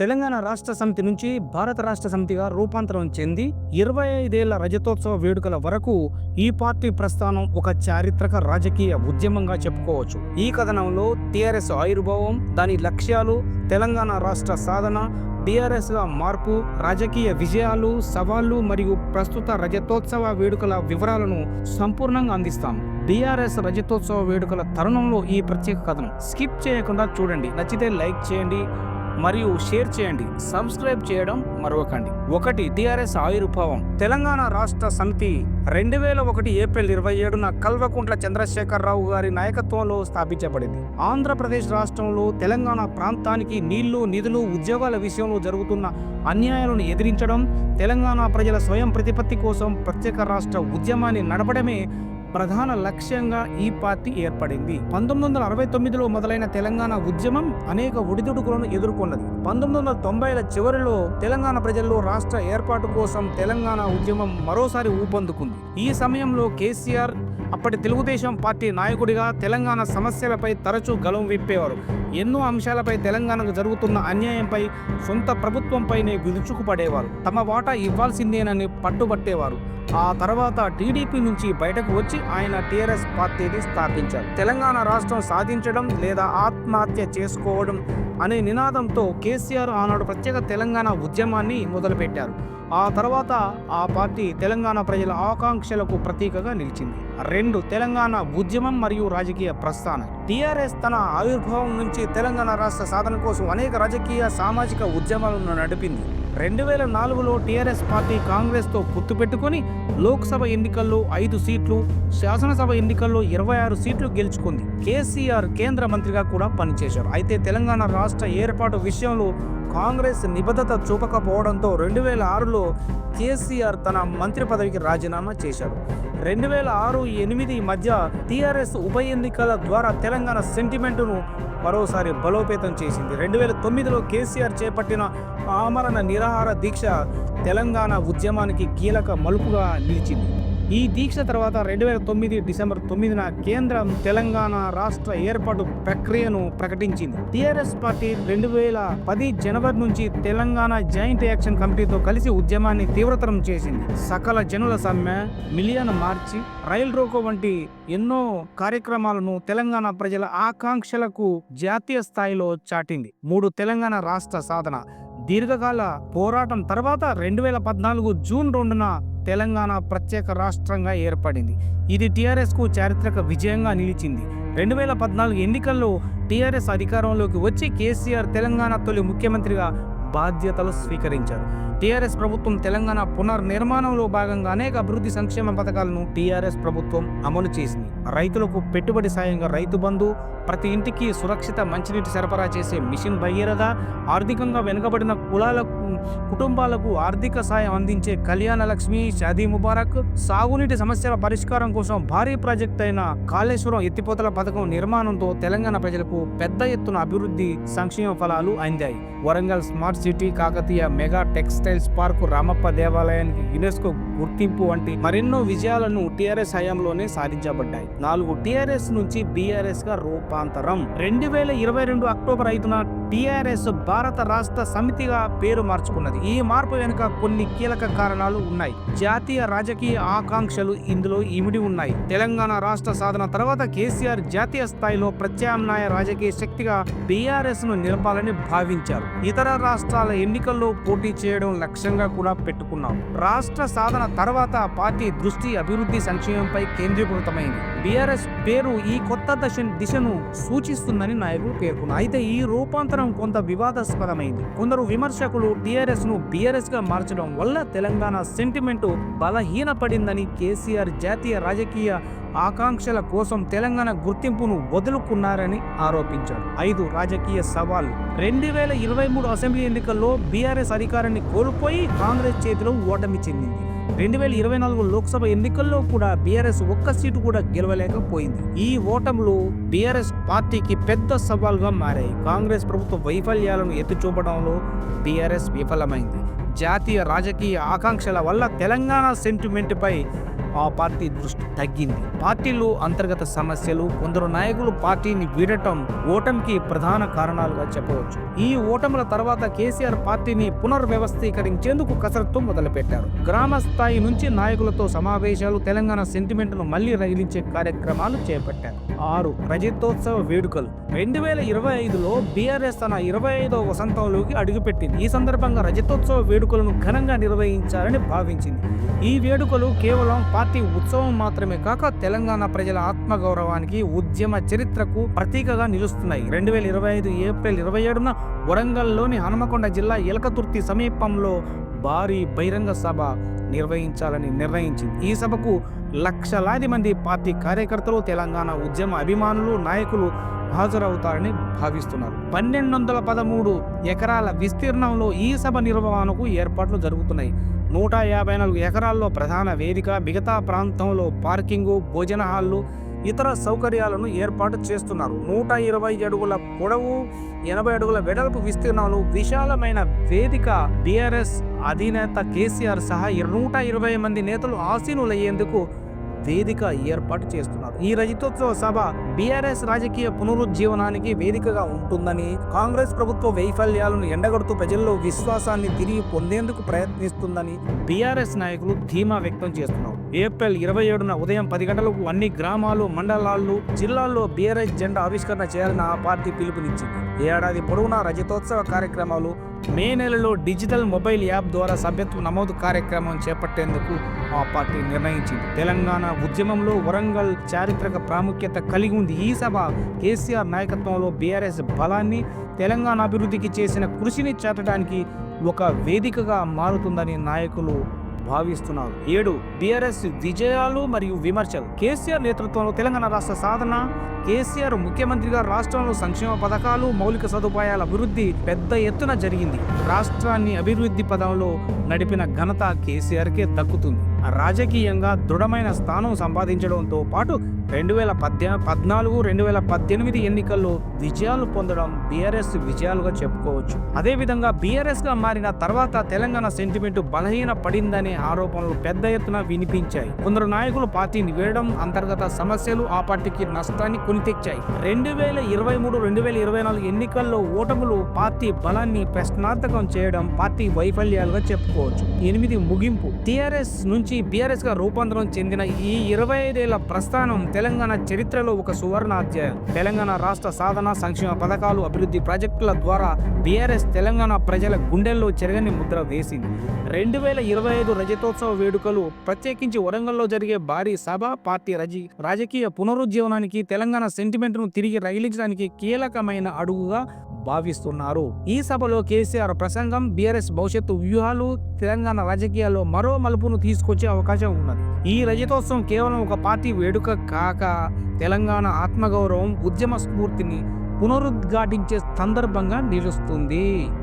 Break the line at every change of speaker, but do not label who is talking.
తెలంగాణ రాష్ట్ర సమితి నుంచి భారత రాష్ట్ర సమితిగా రూపాంతరం చెంది ఇరవై ఐదేళ్ళ రజతోత్సవ వేడుకల వరకు ఈ పార్టీ ప్రస్థానం ఒక చారిత్రక రాజకీయ ఉద్యమంగా చెప్పుకోవచ్చు. ఈ కథనంలో టిఆర్ఎస్ ఆయుర్భావం దాని లక్ష్యాలు తెలంగాణ రాష్ట్ర సాధన టిఆర్ఎస్గా మార్పు రాజకీయ విజయాలు సవాళ్ళు మరియు ప్రస్తుత రజతోత్సవ వేడుకల వివరాలను సంపూర్ణంగా అందిస్తాం. డిఆర్ఎస్ రజతోత్సవ వేడుకల తరుణంలో ఈ ప్రత్యేక కథనం. స్కిప్ చేయకుండా చూడండి. నచ్చితే లైక్ చేయండి. మరియు షేర్ చేయండి. సబ్స్క్రైబ్ చేయడం మరవకండి. ఒకటి టిఆర్ఎస్ ఆవిర్భావం. తెలంగాణ రాష్ట్ర సమితి రెండు వేల ఒకటి ఏప్రిల్ ఇరవై ఏడున కల్వకుంట్ల చంద్రశేఖరరావు గారి నాయకత్వంలో స్థాపించబడింది. ఆంధ్రప్రదేశ్ రాష్ట్రంలో తెలంగాణ ప్రాంతానికి నీళ్ళు నిధులు ఉద్యోగాల విషయంలో జరుగుతున్న అన్యాయాలను ఎదిరించడం తెలంగాణ ప్రజల స్వయం ప్రతిపత్తి కోసం ప్రత్యేక రాష్ట్ర ఉద్యమాన్ని నడపడమే ప్రధాన లక్ష్యంగా ఈ పార్టీ ఏర్పడింది. పంతొమ్మిది వందల అరవై తొమ్మిదిలో మొదలైన తెలంగాణ ఉద్యమం అనేక ఒడిదుడుకులను ఎదుర్కొన్నది. పంతొమ్మిది వందల తొంభైల చివరిలో తెలంగాణ ప్రజల్లో రాష్ట్ర ఏర్పాటు కోసం తెలంగాణ ఉద్యమం మరోసారి ఊపందుకుంది. ఈ సమయంలో కేసీఆర్ అప్పటి తెలుగుదేశం పార్టీ నాయకుడిగా తెలంగాణ సమస్యలపై తరచూ గలం విప్పేవారు. ఎన్నో అంశాలపై తెలంగాణకు జరుగుతున్న అన్యాయంపై సొంత ప్రభుత్వంపైనే విరుచుకుపడేవారు. తమ వాటా ఇవ్వాల్సిందేనని పట్టుబట్టేవారు. ఆ తర్వాత టీడీపీ నుంచి బయటకు వచ్చి ఆయన టీఆర్ఎస్ పార్టీని స్థాపించారు. తెలంగాణ రాష్ట్రం సాధించడం లేదా ఆత్మహత్య చేసుకోవడం అనే నినాదంతో కేసీఆర్ ఆనాడు ప్రత్యేక తెలంగాణ ఉద్యమాన్ని మొదలుపెట్టారు. ఆ తర్వాత ఆ పార్టీ తెలంగాణ ప్రజల ఆకాంక్షలకు ప్రతీకగా నిలిచింది. రెండు తెలంగాణ ఉద్యమం మరియు రాజకీయ ప్రస్థానం. టీఆర్ఎస్ తన ఆవిర్భావం నుంచి తెలంగాణ రాష్ట్ర సాధన కోసం అనేక రాజకీయ సామాజిక ఉద్యమాలను నడిపింది. రెండు వేల నాలుగులో టీఆర్ఎస్ పార్టీ కాంగ్రెస్తో పొత్తు పెట్టుకొని లోక్సభ ఎన్నికల్లో ఐదు సీట్లు శాసనసభ ఎన్నికల్లో ఇరవై ఆరు సీట్లు గెలుచుకుంది. కేసీఆర్ కేంద్ర మంత్రిగా కూడా పనిచేశారు. అయితే తెలంగాణ రాష్ట్ర ఏర్పాటు విషయంలో కాంగ్రెస్ నిబద్ధత చూపకపోవడంతో రెండు వేల ఆరులో కేసీఆర్ తన మంత్రి పదవికి రాజీనామా చేశారు రెండు వేల ఆరు ఎనిమిది మధ్య టీఆర్ఎస్ ఉప ఎన్నికల ద్వారా తెలంగాణ సెంటిమెంటును మరోసారి బలోపేతం చేసింది. రెండు వేల తొమ్మిదిలో కేసీఆర్ చేపట్టిన ఆమరణ నిరాహార దీక్ష తెలంగాణ ఉద్యమానికి కీలక మలుపుగా నిలిచింది. ఈ దీక్ష తర్వాత రెండు వేల తొమ్మిది డిసెంబర్ తొమ్మిదిన కేంద్రం తెలంగాణ రాష్ట్ర ఏర్పాటు ప్రక్రియను ప్రకటించింది. టీఆర్ఎస్ పార్టీ రెండు వేల పది జనవరి నుంచి తెలంగాణ జాయింట్ యాక్షన్ కమిటీతో కలిసి ఉద్యమాన్ని తీవ్రతరం చేసింది. సకల జనుల సమ్మె మిలియన్ మార్చి రైల్ రోకో వంటి ఎన్నో కార్యక్రమాలను తెలంగాణ ప్రజల ఆకాంక్షలకు జాతీయ స్థాయిలో చాటింది. మూడు తెలంగాణ రాష్ట్ర సాధన. దీర్ఘకాల పోరాటం తర్వాత రెండు వేల పద్నాలుగు జూన్ రెండున తెలంగాణ ప్రత్యేక రాష్ట్రంగా ఏర్పడింది. ఇది టీఆర్ఎస్కు చారిత్రక విజయంగా నిలిచింది. రెండు వేల పద్నాలుగు ఎన్నికల్లో టీఆర్ఎస్ అధికారంలోకి వచ్చి కేసీఆర్ తెలంగాణ తొలి ముఖ్యమంత్రిగా బాధ్యతలు స్వీకరించారు టీఆర్ఎస్ ప్రభుత్వం తెలంగాణ పునర్నిర్మాణంలో భాగంగా అనేక అభివృద్ధి సంక్షేమ పథకాలను టీఆర్ఎస్ ప్రభుత్వం అమలు చేసింది. రైతులకు పెట్టుబడి సాయంగా రైతు బంధు ప్రతి ఇంటికి సురక్షిత మంచినీటి సరఫరా చేసే మిషన్ భగీరథ ఆర్థికంగా వెనుకబడిన కులాలకు కుటుంబాలకు ఆర్థిక సాయం అందించే కళ్యాణ లక్ష్మి షాదీ ముబారక్ సాగునీటి సమస్యల పరిష్కారం కోసం భారీ ప్రాజెక్ట్ అయిన కాళేశ్వరం ఎత్తిపోతల పథకం నిర్మాణంతో తెలంగాణ ప్రజలకు పెద్ద ఎత్తున అభివృద్ధి సంక్షేమ ఫలాలు అందాయి. Warangal smart city Kakatiya mega textiles park Ramappa దేవాలయానికి యునెస్కో గుర్తింపు వంటి మరెన్నో విజయాలను టిఆర్ఎస్ హయాంలోనే సాధించబడ్డాయి. నాలుగు టిఆర్ఎస్ నుంచి బీఆర్ఎస్గా రూపాంతరం. రెండు వేల ఇరవై రెండు అక్టోబర్ ఐదున టిఆర్ఎస్ భారత రాష్ట్ర సమితిగా పేరు మార్చుకున్నది. ఈ మార్పు వెనుక కొన్ని కీలక కారణాలు ఉన్నాయి. జాతీయ రాజకీయ ఆకాంక్షలు ఇందులో ఇమిడి ఉన్నాయి. తెలంగాణ రాష్ట్ర సాధన తర్వాత కేసీఆర్ జాతీయ స్థాయిలో ప్రత్యామ్నాయ రాజకీయ శక్తిగా బీఆర్ఎస్ను నిలపాలని భావించారు. ఇతర రాష్ట్ర రాష్ట్రాల ఎన్నికల్లో పోటీ చేయడం లక్ష్యంగా కూడా పెట్టుకున్నాం. రాష్ట్ర సాధన తర్వాత పార్టీ దృష్టి అభివృద్ధి సంక్షేమంపై కేంద్రీకృతమైంది. బీఆర్ఎస్ పేరు ఈ కొత్త దశ దిశను సూచిస్తుందని నాయకులు పేర్కొన్నారు. అయితే ఈ రూపాంతరం కొంత వివాదాస్పదమైంది. కొందరు విమర్శకులు టీఆర్ఎస్ను బీఆర్ఎస్గా మార్చడం వల్ల తెలంగాణ సెంటిమెంట్ బలహీనపడిందని కేసీఆర్ జాతీయ రాజకీయ ఆకాంక్షల కోసం తెలంగాణ గుర్తింపును వదులుకున్నారని ఆరోపించారు. ఐదు రాజకీయ సవాల్ రెండు వేల ఇరవై మూడు అసెంబ్లీ ఎన్నికల్లో బీఆర్ఎస్ అధికారాన్ని కోల్పోయి కాంగ్రెస్ చేతిలో ఓటమి చెందింది. రెండు వేల ఇరవై నాలుగు లోక్సభ ఎన్నికల్లో కూడా బీఆర్ఎస్ ఒక్క సీటు కూడా గెలవలేకపోయింది. ఈ ఓటములు బీఆర్ఎస్ పార్టీకి పెద్ద సవాల్గా మారాయి. కాంగ్రెస్ ప్రభుత్వ వైఫల్యాలను ఎత్తి చూపడంలో బీఆర్ఎస్ విఫలమైంది. జాతీయ రాజకీయ ఆకాంక్షల వల్ల తెలంగాణ సెంటిమెంట్పై ఆ పార్టీ దృష్టి తగ్గింది. పార్టీలు అంతర్గత సమస్యలు కొందరు నాయకులు పార్టీని వీడటం ఓటమికి ప్రధాన కారణాలుగా చెప్పవచ్చు. ఈ ఓటముల తర్వాత కేసీఆర్ పార్టీని పునర్వ్యవస్థీకరించేందుకు కసరత్తు మొదలుపెట్టారు. గ్రామ స్థాయి నుంచి నాయకులతో సమావేశాలు తెలంగాణ సెంటిమెంట్ను మళ్ళీ రగిలించే కార్యక్రమాలు చేపట్టారు. ఆరు రజతోత్సవ వేడుకలు. రెండు వేల ఇరవై ఐదులో బీఆర్ఎస్ తన ఇరవై ఐదో వసంతంలోకి అడుగుపెట్టింది. ఈ సందర్భంగా రజతోత్సవ వేడుకలను ఘనంగా నిర్వహించాలని భావించింది. ఈ వేడుకలు కేవలం పార్టీ ఉత్సవం మాత్రమే కాక తెలంగాణ ప్రజల ఆత్మగౌరవానికి ఉద్యమ చరిత్రకు ప్రతీకగా నిలుస్తున్నాయి. రెండు వేల ఇరవై ఐదు ఏప్రిల్ ఇరవై ఏడున వరంగల్లోని హనుమకొండ జిల్లా ఎలకతుర్తి సమీపంలో భారీ బహిరంగ సభ నిర్వహించాలని నిర్ణయించింది. ఈ సభకు లక్షలాది మంది పార్టీ కార్యకర్తలు తెలంగాణ ఉద్యమ అభిమానులు నాయకులు హాజరవుతారని భావిస్తున్నారు. పన్నెండు వందల పదమూడు ఎకరాల విస్తీర్ణంలో ఈ సభ నిర్వహణకు ఏర్పాట్లు జరుగుతున్నాయి. నూట యాభై నాలుగు ఎకరాల్లో ప్రధాన వేదిక మిగతా ప్రాంతంలో పార్కింగు భోజన హాళ్ళు ఇతర సౌకర్యాలను ఏర్పాటు చేస్తున్నారు. నూట ఇరవై అడుగుల పొడవు ఎనభై అడుగుల వెడల్పు విస్తీర్ణంలో విశాలమైన వేదిక బీఆర్ఎస్ అధినేత కేసీఆర్ సహా నూట ఇరవై మంది నేతలు ఆసీనులయ్యేందుకు వేదిక ఏర్పాటు చేస్తున్నారు. ఈ రజతోత్సవ సభ బీఆర్ఎస్ రాజకీయ పునరుజ్జీవనానికి వేదికగా ఉంటుందని కాంగ్రెస్ ప్రభుత్వ వైఫల్యాలను ఎండగడుతూ ప్రజల్లో విశ్వాసాన్ని తిరిగి పొందేందుకు ప్రయత్నిస్తుందని బీఆర్ఎస్ నాయకులు ధీమా వ్యక్తం చేస్తున్నారు. ఏప్రిల్ ఇరవై ఏడున ఉదయం పది గంటలకు అన్ని గ్రామాలు మండలాలు జిల్లాల్లో బీఆర్ఎస్ జెండా ఆవిష్కరణ చేయాలని ఆ పార్టీ పిలుపునిచ్చింది. ఏడాది పొడవునా రజతోత్సవ కార్యక్రమాలు మే నెలలో డిజిటల్ మొబైల్ యాప్ ద్వారా సభ్యత్వ నమోదు కార్యక్రమం చేపట్టేందుకు ఆ పార్టీ నిర్ణయించింది. తెలంగాణ ఉద్యమంలో వరంగల్ చారిత్రక ప్రాముఖ్యత కలిగి ఉంది. ఈ సభ కేసీఆర్ నాయకత్వంలో బీఆర్ఎస్ బలాన్ని తెలంగాణ అభివృద్ధికి చేసిన కృషిని చాటడానికి ఒక వేదికగా మారుతుందని నాయకులు భావిస్తున్నారు. ఏడు బీఆర్ఎస్ విజయాలు మరియు విమర్శలు. కేసీఆర్ నేతృత్వంలో తెలంగాణ రాష్ట్ర సాధన కేసీఆర్ ముఖ్యమంత్రిగా రాష్ట్రంలో సంక్షేమ పథకాలు మౌలిక సదుపాయాల అభివృద్ధి పెద్ద ఎత్తున జరిగింది. రాష్ట్రాన్ని అభివృద్ధి పదంలో నడిపిన ఘనత కేసీఆర్కే దక్కుతుంది. రాజకీయంగా దృఢమైన స్థానం సంపాదించడంతో పాటు రెండు వేల పద్దె పద్నాలుగు రెండు వేల పద్దెనిమిది ఎన్నికల్లో విజయాలు పొందడం బీఆర్ఎస్ విజయాలుగా చెప్పుకోవచ్చు. అదేవిధంగా బీఆర్ఎస్గా మారిన తర్వాత తెలంగాణ సెంటిమెంట్ బలహీన పడిందనే ఆరోపణలు పెద్ద ఎత్తున వినిపించాయి. కొందరు నాయకులు పార్టీని వేయడం అంతర్గత సమస్యలు ఆ పార్టీకి నష్టాన్ని కొనితెచ్చాయి. రెండు వేల ఇరవై మూడు రెండు వేల ఇరవై నాలుగు ఎన్నికల్లో ఓటములు పార్టీ బలాన్ని ప్రశ్నార్థకం చేయడం పార్టీ వైఫల్యాలుగా చెప్పుకోవచ్చు. ఎనిమిది ముగింపు. టీఆర్ఎస్ నుంచి నుంచి బీఆర్ఎస్గా రూపాంతరం చెందిన ఈ ఇరవై ఐదేళ్ళ ప్రస్థానం తెలంగాణ చరిత్రలో ఒక సువర్ణ అధ్యాయం తెలంగాణ రాష్ట్ర సాధన సంక్షేమ పథకాలు అభివృద్ధి ప్రాజెక్టుల ద్వారా బీఆర్ఎస్ తెలంగాణ ప్రజల గుండెల్లో చెరగని ముద్ర వేసింది. రెండు వేల ఇరవై ఐదు రజతోత్సవ వేడుకలు ప్రత్యేకించి వరంగల్లో జరిగే భారీ సభ పార్టీ రజి రాజకీయ పునరుజ్జీవనానికి తెలంగాణ సెంటిమెంట్ను తిరిగి రగిలించడానికి కీలకమైన అడుగుగా భావిస్తున్నారు. ఈ సభలో కేసీఆర్ ప్రసంగం బీఆర్ఎస్ భవిష్యత్తు వ్యూహాలు తెలంగాణ రాజకీయాల్లో మరో మలుపును తీసుకొచ్చే అవకాశం ఉన్నది. ఈ రజతోత్సవం కేవలం ఒక పార్టీ వేడుక కాక తెలంగాణ ఆత్మగౌరవం ఉద్యమ స్ఫూర్తిని పునరుద్ఘాటించే సందర్భంగా నిలుస్తుంది.